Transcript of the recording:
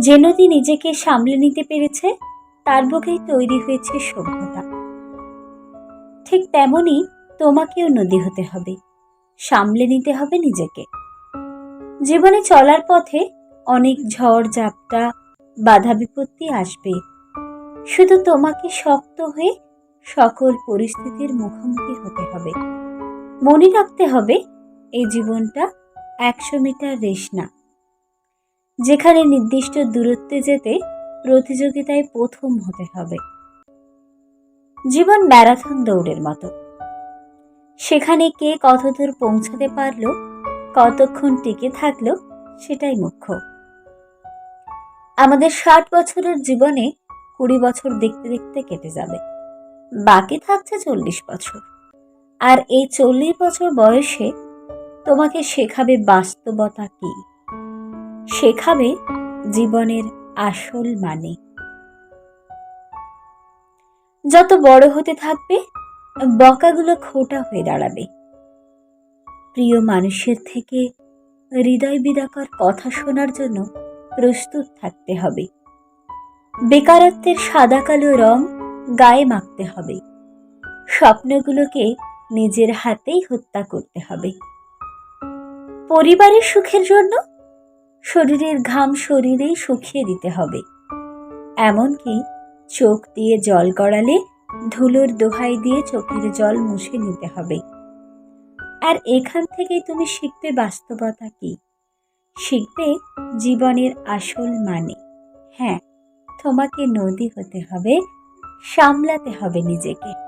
যে নদী নিজেকে সামলে নিতে পেরেছে, তার বুকেই তৈরি হয়েছে সভ্যতা। ঠিক তেমনই তোমাকেও নদী হতে হবে, সামলে নিতে হবে নিজেকে। জীবনে চলার পথে অনেক ঝড়, ঝাপটা, বাধা বিপত্তি আসবে। শুধু তোমাকে শক্ত হয়ে সকল পরিস্থিতির মুখোমুখি হতে হবে। মনে রাখতে হবে, এই জীবনটা একশো মিটার রেস না। যেখানে নির্দিষ্ট দূরত্বে যেতে প্রতিযোগিতায় প্রথম হতে হবে। জীবন ম্যারাথন দৌড়ের মতো। সেখানে কে কতদূর পৌঁছাতে পারল, কতক্ষণ টিকে থাকল, সেটাই মুখ্য। আমাদের ষাট বছরের জীবনে কুড়ি বছর দেখতে দেখতে কেটে যাবে। বাকি থাকছে চল্লিশ বছর। আর এই চল্লিশ বছর বয়সে তোমাকে শেখাবে বাস্তবতা কি? শেখাবে জীবনের আসল মানে। যত বড় হতে থাকবে, বকাগুলো খোটা হয়ে দাঁড়াবে। প্রিয় মানুষের থেকে হৃদয় বিদাকর কথা শোনার জন্য প্রস্তুত থাকতে হবে। বেকারত্বের সাদা কালো রং গায়ে মাখতে হবে। স্বপ্নগুলোকে নিজের হাতেই হত্যা করতে হবে। পরিবারের সুখের জন্য শরীরের ঘাম শরীরেই শুকিয়ে দিতে হবে। এমনকি চোখ দিয়ে জল গড়ালে ধুলোর দোহাই দিয়ে চোখের জল মুছে নিতে হবে। আর এখান থেকেই তুমি শিখবে বাস্তবতা কি। শিখবে জীবনের আসল মানে। হ্যাঁ তোমাকে নদী হতে হবে, সামলাতে হবে নিজেকে।